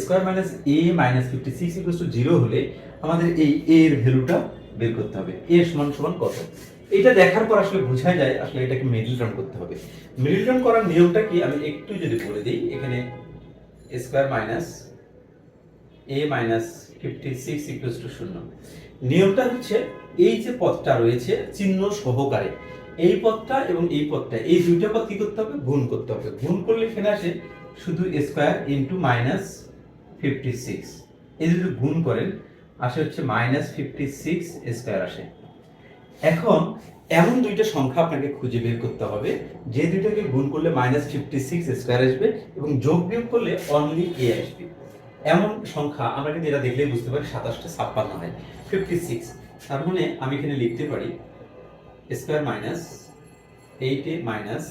Square minus a minus fifty six equal to zero হলে আমাদের এই এ এর ভ্যালুটা বের করতে হবে। এ সমান সমান কত? এটা দেখার পর আসলে বোঝা যায় আসলে এটাকে মিডল টার্ম করতে হবে। মিডল টার্ম করার নিয়মটা কি? আমি একটু যদি বলে দিই, এখানে square minus a minus fifty six equal to শূন্য। নিয়মটা হচ্ছে এই যে পথটা রয়েছে, চিহ্ন সহকারে, এই পথটা এবং এই পথটা এই দুইটা পথ কি করতে হবে? গুণ করতে হবে। গুণ করলে এখানে আসে শুধু square into minus fifty six এই যদি গুণ করেন, আসে হচ্ছে মাইনাস ফিফটি সিক্স স্কোয়ার আসে। এখন এমন দুইটা সংখ্যা আপনাকে খুঁজে বের করতে হবে, যে দুইটাকে গুণ করলে মাইনাস ফিফটি সিক্স স্কোয়ার আসবে এবং যোগ বিয়োগ করলে অনলি এ আসবে। এমন সংখ্যা আমরা কিন্তু এটা দেখলেই বুঝতে পারি, সাতাশটা ছাপ্পান্ন হয়। ফিফটি সিক্স তার মানে আমি এখানে লিখতে পারি square minus eight minus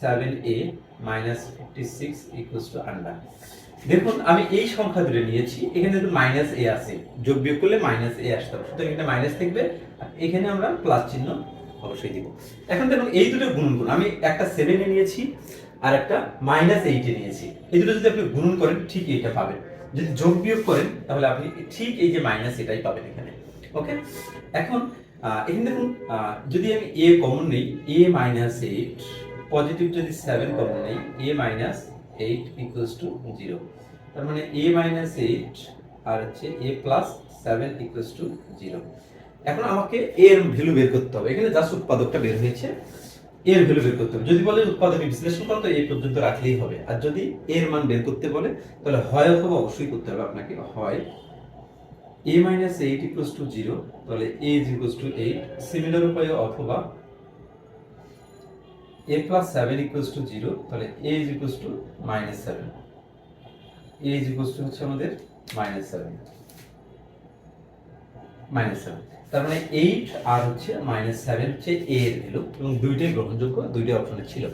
seven a minus দেখুন, আমি এই সংখ্যা দুটো নিয়েছি, এখানে কিন্তু মাইনাস এ আছে। যোগ বিয়োগ করলে মাইনাস এ আসতে হবে। সুতরাং এখানে মাইনাস থাকবে এখানে আমরা প্লাস চিহ্ন অবশ্যই দিব। এখন দেখুন, এই দুটো করুন আমি একটা সেভেনে নিয়েছি, আর একটা মাইনাস এইটে নিয়েছি। এই দুটো যদি আপনি গুণন করেন, ঠিক এইটা পাবেন। যদি যোগ বিয়োগ করেন, তাহলে আপনি ঠিক এই যে মাইনাস এটাই পাবেন এখানে। ওকে এখন এখানে দেখুন যদি আমি এ কমন নেই এ মাইনাস এইট পজিটিভ যদি সেভেন কমন নেই a minus eight equals to zero তার মানে এ মাইনাস এইট আর হচ্ছে a plus seven equals to zero এখন আমাকে এর ভ্যালু বের করতে হবে। এখানে জাস্ট উৎপাদকটা বের হয়েছে। এর ভ্যালু বের করতে হবে। যদি বলে উৎপাদকে বিশ্লেষণ করো, তো এই পর্যন্ত রাখলেই হবে। আর যদি এর মান বের করতে বলে, তাহলে হয় অথবা অবশ্যই করতে হবে আপনাকে। হয় a minus eight equals to zero তাহলে a is to eight similar উপায়ে অথবা a plus seven equals to zero তাহলে a is equals to minus seven a is equals to হচ্ছে আমাদের মাইনাস সেভেন মাইনাস সেভেন তার মানে eight আর হচ্ছে মাইনাস সেভেন হচ্ছে এ এর ভ্যালু এবং দুইটাই গ্রহণযোগ্য, দুইটাই অপশনে ছিল।